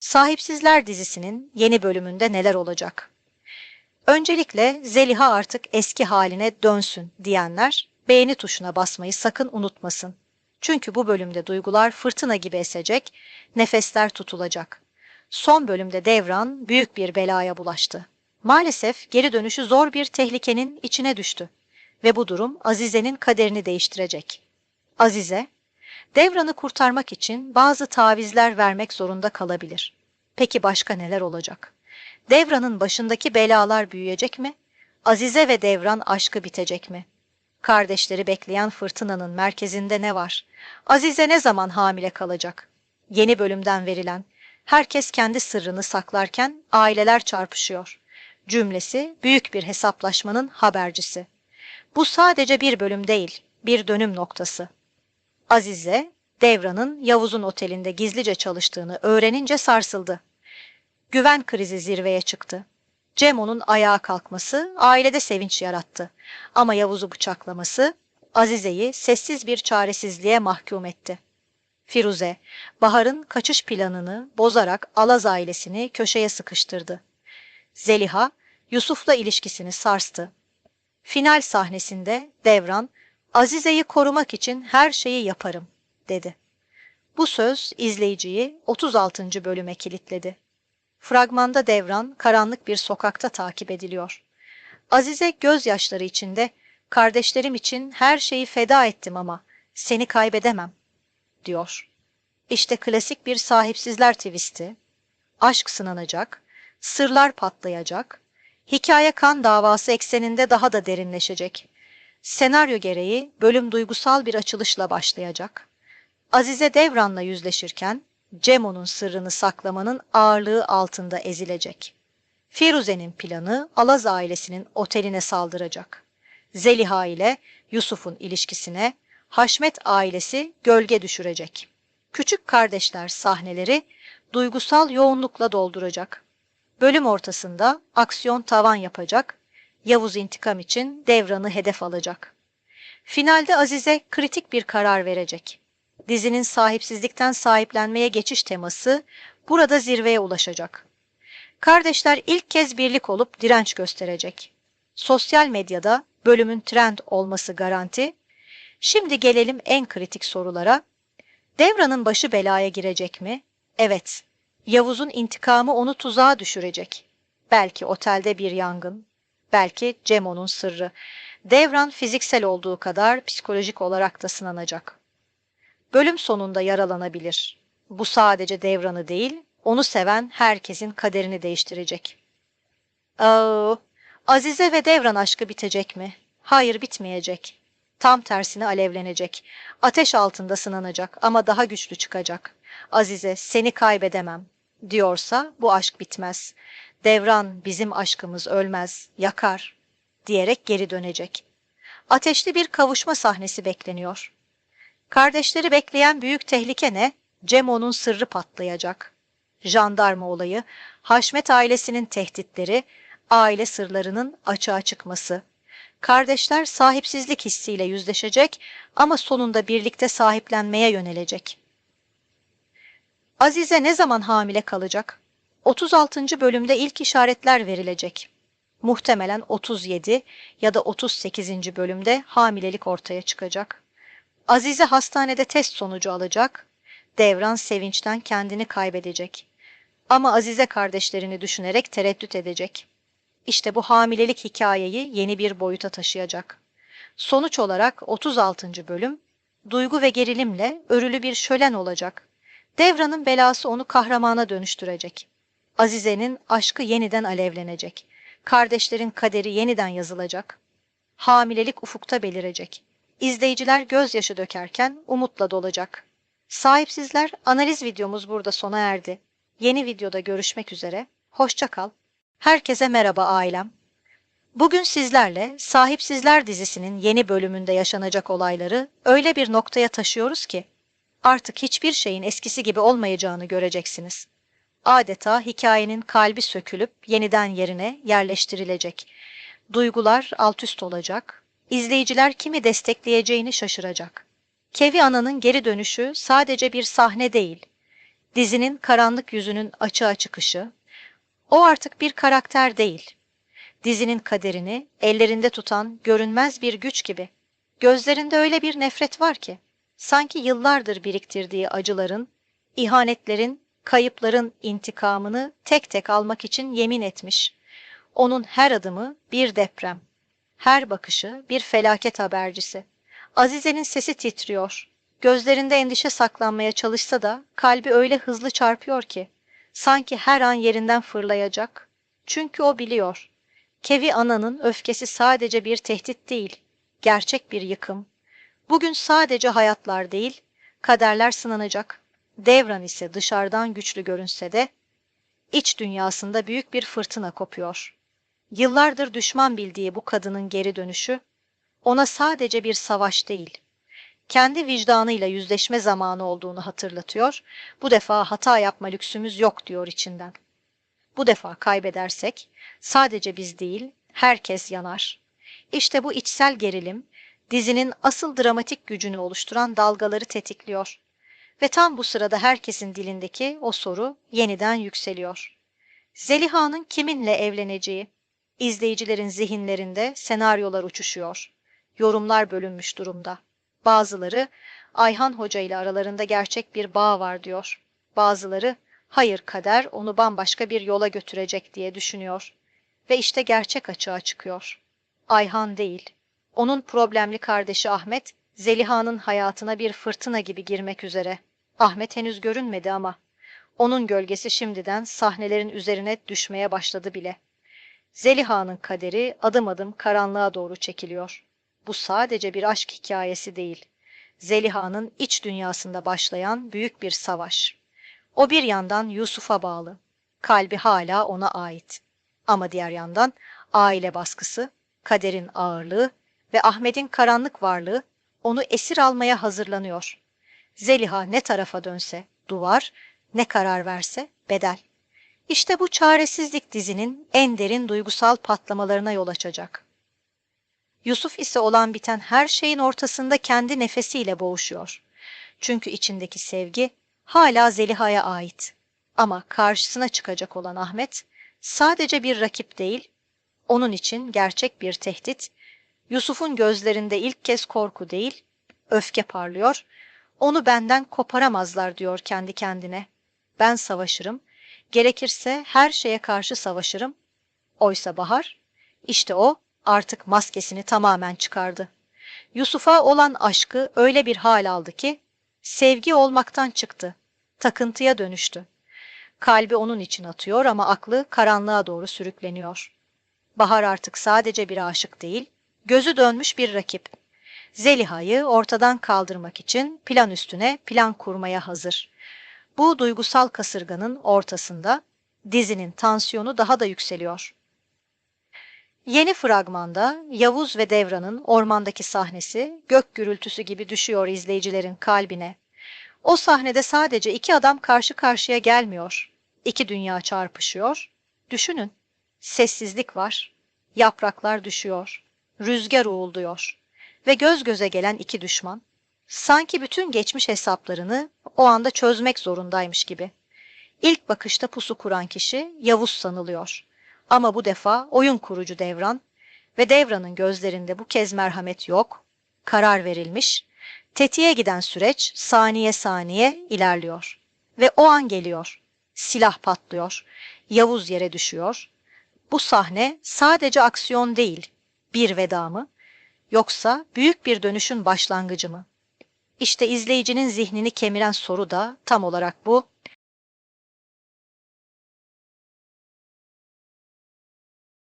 Sahipsizler dizisinin yeni bölümünde neler olacak? Öncelikle Zeliha artık eski haline dönsün diyenler beğeni tuşuna basmayı sakın unutmasın. Çünkü bu bölümde duygular fırtına gibi esecek, nefesler tutulacak. Son bölümde Devran büyük bir belaya bulaştı. Maalesef geri dönüşü zor bir tehlikenin içine düştü ve bu durum Azize'nin kaderini değiştirecek. Azize, Devran'ı kurtarmak için bazı tavizler vermek zorunda kalabilir. Peki başka neler olacak? Devran'ın başındaki belalar büyüyecek mi? Azize ve Devran aşkı bitecek mi? Kardeşleri bekleyen fırtınanın merkezinde ne var? Azize ne zaman hamile kalacak? Yeni bölümden verilen herkes kendi sırrını saklarken aileler çarpışıyor. Cümlesi büyük bir hesaplaşmanın habercisi. Bu sadece bir bölüm değil, bir dönüm noktası. Azize, Devran'ın Yavuz'un otelinde gizlice çalıştığını öğrenince sarsıldı. Güven krizi zirveye çıktı. Cemo'nun ayağa kalkması ailede sevinç yarattı. Ama Yavuz'u bıçaklaması Azize'yi sessiz bir çaresizliğe mahkum etti. Firuze, Bahar'ın kaçış planını bozarak Alaz ailesini köşeye sıkıştırdı. Zeliha, Yusuf'la ilişkisini sarstı. Final sahnesinde Devran, Azize'yi korumak için her şeyi yaparım, dedi. Bu söz izleyiciyi 36. bölüme kilitledi. Fragmanda Devran karanlık bir sokakta takip ediliyor. Azize gözyaşları içinde kardeşlerim için her şeyi feda ettim ama seni kaybedemem diyor. İşte klasik bir sahipsizler twisti. Aşk sınanacak, sırlar patlayacak, hikaye kan davası ekseninde daha da derinleşecek. Senaryo gereği bölüm duygusal bir açılışla başlayacak. Azize Devran'la yüzleşirken Cemo'nun sırrını saklamanın ağırlığı altında ezilecek. Firuze'nin planı Alaz ailesinin oteline saldıracak. Zeliha ile Yusuf'un ilişkisine Haşmet ailesi gölge düşürecek. Küçük kardeşler sahneleri duygusal yoğunlukla dolduracak. Bölüm ortasında aksiyon tavan yapacak, Yavuz intikam için Devran'ı hedef alacak. Finalde Azize kritik bir karar verecek. Dizinin sahipsizlikten sahiplenmeye geçiş teması burada zirveye ulaşacak. Kardeşler ilk kez birlik olup direnç gösterecek. Sosyal medyada bölümün trend olması garanti. Şimdi gelelim en kritik sorulara. Devran'ın başı belaya girecek mi? Evet. Yavuz'un intikamı onu tuzağa düşürecek. Belki otelde bir yangın, belki Cemo'nun sırrı. Devran fiziksel olduğu kadar psikolojik olarak da sınanacak. Bölüm sonunda yaralanabilir. Bu sadece Devran'ı değil, onu seven herkesin kaderini değiştirecek. Aa, Azize ve Devran aşkı bitecek mi? Hayır bitmeyecek. Tam tersine alevlenecek. Ateş altında sınanacak ama daha güçlü çıkacak. Azize seni kaybedemem diyorsa bu aşk bitmez. Devran bizim aşkımız ölmez, yakar diyerek geri dönecek. Ateşli bir kavuşma sahnesi bekleniyor. Kardeşleri bekleyen büyük tehlike ne? Cemo'nun sırrı patlayacak. Jandarma olayı, Haşmet ailesinin tehditleri, aile sırlarının açığa çıkması. Kardeşler sahipsizlik hissiyle yüzleşecek ama sonunda birlikte sahiplenmeye yönelecek. Azize ne zaman hamile kalacak? 36. bölümde ilk işaretler verilecek. Muhtemelen 37 ya da 38. bölümde hamilelik ortaya çıkacak. Azize hastanede test sonucu alacak. Devran sevinçten kendini kaybedecek. Ama Azize kardeşlerini düşünerek tereddüt edecek. İşte bu hamilelik hikayeyi yeni bir boyuta taşıyacak. Sonuç olarak 36. bölüm duygu ve gerilimle örülü bir şölen olacak. Devran'ın belası onu kahramana dönüştürecek. Azize'nin aşkı yeniden alevlenecek. Kardeşlerin kaderi yeniden yazılacak. Hamilelik ufukta belirecek. İzleyiciler gözyaşı dökerken umutla dolacak. Sahipsizler analiz videomuz burada sona erdi. Yeni videoda görüşmek üzere. Hoşça kal. Herkese merhaba ailem. Bugün sizlerle Sahipsizler dizisinin yeni bölümünde yaşanacak olayları öyle bir noktaya taşıyoruz ki artık hiçbir şeyin eskisi gibi olmayacağını göreceksiniz. Adeta hikayenin kalbi sökülüp yeniden yerine yerleştirilecek. Duygular altüst olacak, İzleyiciler kimi destekleyeceğini şaşıracak. Kevi Ana'nın geri dönüşü sadece bir sahne değil, Dizinin karanlık yüzünün açığa çıkışı, o artık bir karakter değil. Dizinin kaderini ellerinde tutan görünmez bir güç gibi. Gözlerinde öyle bir nefret var ki, sanki yıllardır biriktirdiği acıların, ihanetlerin, kayıpların intikamını tek tek almak için yemin etmiş. Onun her adımı bir deprem, her bakışı bir felaket habercisi. Azize'nin sesi titriyor. Gözlerinde endişe saklanmaya çalışsa da kalbi öyle hızlı çarpıyor ki sanki her an yerinden fırlayacak. Çünkü o biliyor. Kevi ananın öfkesi sadece bir tehdit değil, gerçek bir yıkım. Bugün sadece hayatlar değil, kaderler sınanacak. Devran ise dışarıdan güçlü görünse de iç dünyasında büyük bir fırtına kopuyor. Yıllardır düşman bildiği bu kadının geri dönüşü ona sadece bir savaş değil, kendi vicdanıyla yüzleşme zamanı olduğunu hatırlatıyor. Bu defa hata yapma lüksümüz yok diyor içinden. Bu defa kaybedersek sadece biz değil, herkes yanar. İşte bu içsel gerilim dizinin asıl dramatik gücünü oluşturan dalgaları tetikliyor. Ve tam bu sırada herkesin dilindeki o soru yeniden yükseliyor. Zeliha'nın kiminle evleneceği? İzleyicilerin zihinlerinde senaryolar uçuşuyor. Yorumlar bölünmüş durumda. Bazıları Ayhan Hoca ile aralarında gerçek bir bağ var diyor. Bazıları hayır kader onu bambaşka bir yola götürecek diye düşünüyor. Ve işte gerçek açığa çıkıyor. Ayhan değil. Onun problemli kardeşi Ahmet, Zeliha'nın hayatına bir fırtına gibi girmek üzere. Ahmet henüz görünmedi ama onun gölgesi şimdiden sahnelerin üzerine düşmeye başladı bile. Zeliha'nın kaderi adım adım karanlığa doğru çekiliyor. Bu sadece bir aşk hikayesi değil. Zeliha'nın iç dünyasında başlayan büyük bir savaş. O bir yandan Yusuf'a bağlı. Kalbi hala ona ait. Ama diğer yandan aile baskısı, kaderin ağırlığı ve Ahmet'in karanlık varlığı onu esir almaya hazırlanıyor. Zeliha ne tarafa dönse duvar, ne karar verse bedel. İşte bu çaresizlik dizinin en derin duygusal patlamalarına yol açacak. Yusuf ise olan biten her şeyin ortasında kendi nefesiyle boğuşuyor. Çünkü içindeki sevgi hala Zeliha'ya ait. Ama karşısına çıkacak olan Ahmet sadece bir rakip değil, onun için gerçek bir tehdit. Yusuf'un gözlerinde ilk kez korku değil, öfke parlıyor. Onu benden koparamazlar diyor kendi kendine. Ben savaşırım, gerekirse her şeye karşı savaşırım. Oysa Bahar, işte o artık maskesini tamamen çıkardı. Yusuf'a olan aşkı öyle bir hal aldı ki sevgi olmaktan çıktı, takıntıya dönüştü. Kalbi onun için atıyor ama aklı karanlığa doğru sürükleniyor. Bahar artık sadece bir aşık değil, gözü dönmüş bir rakip. Zeliha'yı ortadan kaldırmak için plan üstüne plan kurmaya hazır. Bu duygusal kasırganın ortasında dizinin tansiyonu daha da yükseliyor. Yeni fragmanda Yavuz ve Devran'ın ormandaki sahnesi gök gürültüsü gibi düşüyor izleyicilerin kalbine. O sahnede sadece iki adam karşı karşıya gelmiyor. İki dünya çarpışıyor. Düşünün, sessizlik var, yapraklar düşüyor, rüzgar uğulduyor ve göz göze gelen iki düşman sanki bütün geçmiş hesaplarını o anda çözmek zorundaymış gibi. İlk bakışta pusu kuran kişi Yavuz sanılıyor. Ama bu defa oyun kurucu Devran ve Devran'ın gözlerinde bu kez merhamet yok, karar verilmiş, tetiğe giden süreç saniye saniye ilerliyor. Ve o an geliyor. Silah patlıyor, Yavuz yere düşüyor. Bu sahne sadece aksiyon değil, bir veda mı? Yoksa büyük bir dönüşün başlangıcı mı? İşte izleyicinin zihnini kemiren soru da tam olarak bu